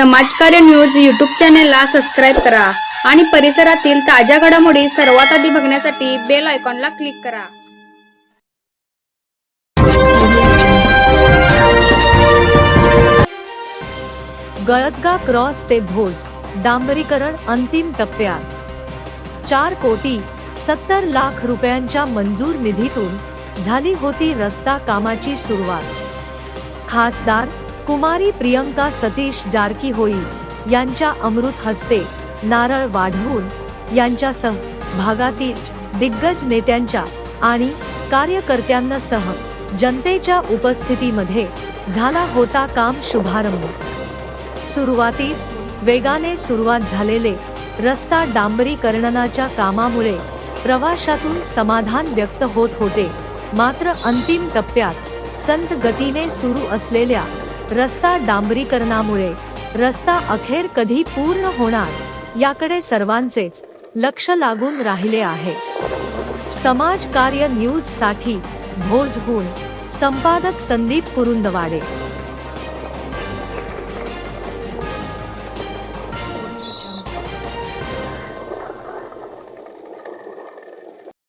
समाजकार्य news YouTube चॅनेलला subscribe करा आणि परिसरातील ताज्या घडामोडी सर्वात आधी बघण्यासाठी बेल आयकॉनला क्लिक करा. गळतगा क्रॉस ते भोज डांबरीकरण अंतिम टप्प्यात. चार कोटी सत्तर लाख रुपयांच्या मंजूर निधीतून झाली होती रस्ता कामाची सुरुवात. खासदार कुमारी प्रियंका सतीश जारकीहोळी यांच्या अमृत हस्ते नारळ वाढवून यांच्यासह भागातील दिग्गज नेत्यांच्या आणि कार्यकर्त्यांसह जनतेच्या उपस्थितीमध्ये झाला होता काम शुभारंभ. सुरुवातीस वेगाने सुरुवात झालेले रस्ता डांबरीकरणाच्या कामामुळे प्रवाशातून समाधान व्यक्त होत होते. मात्र अंतिम टप्प्यात संत गतीने सुरू असलेल्या रस्ता डांबरीकरणामुळे रस्ता अखेर कधी पूर्ण होणार याकडे सर्वांचेच लक्ष लागून राहिले आहे. समाज कार्य न्यूजसाठी भोजहून संपादक संदीप कुरुंदवाडे